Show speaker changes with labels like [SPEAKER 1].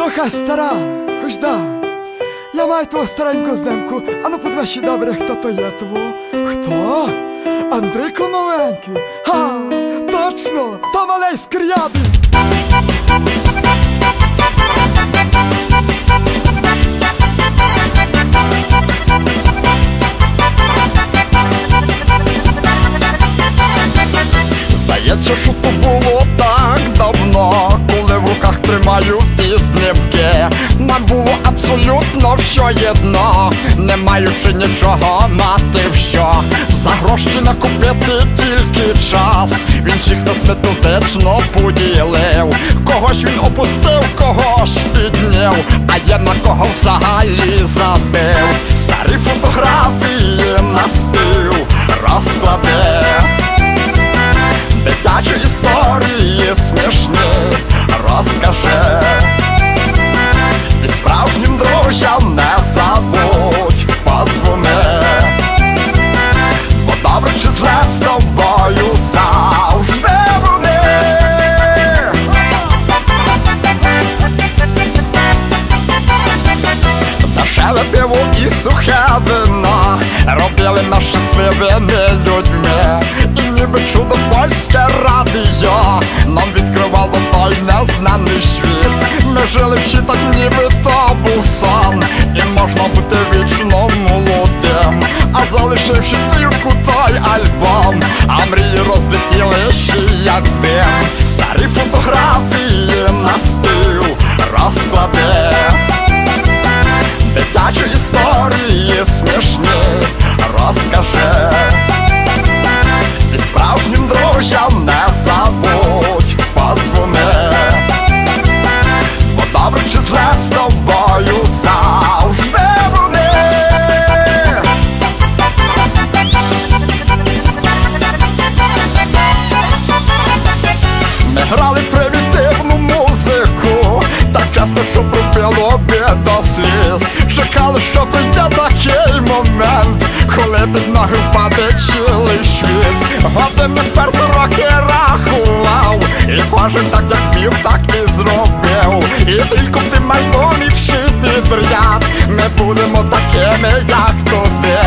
[SPEAKER 1] Слухай, стара, хоч да. Я маю твого старенького знемку. Ану подвеші добре, хто то є того. Хто? Андрійко новенький. Ха! Точно! То
[SPEAKER 2] то було абсолютно все єдно, не маючи нічого мати в що. За гроші накупити тільки час. Він всіх нас методично поділив. Когось він опустив, когось підняв, а я на кого взагалі забив. Старі фотографії на стил розкладе. Дитячі історії смішні розкажи сухе вино. Робили нас щасливими людьми. І ніби чудо польське радіо. Нам відкривало той незнаний світ. Ми жили всі так ніби то був сон. І можна бути вічно молодим А залишивши тільки той альбом А мрії розлетілися як дим. Старі фотографії на стил розклади. Дитячі історії смішні розкажи І справжнім друзям не забудь подзвони Бо добре чи зле з тобою завжди вони Ми грали примітивну музику, часто, що пробило до сліз. Чекали, що прийде такий момент, коли під ноги впаде цілий світ. Години вперто роки рахував, і кожен так як вмів, так і зробив. І тільки тим альбомі всі підряд ми будемо такими, як туди.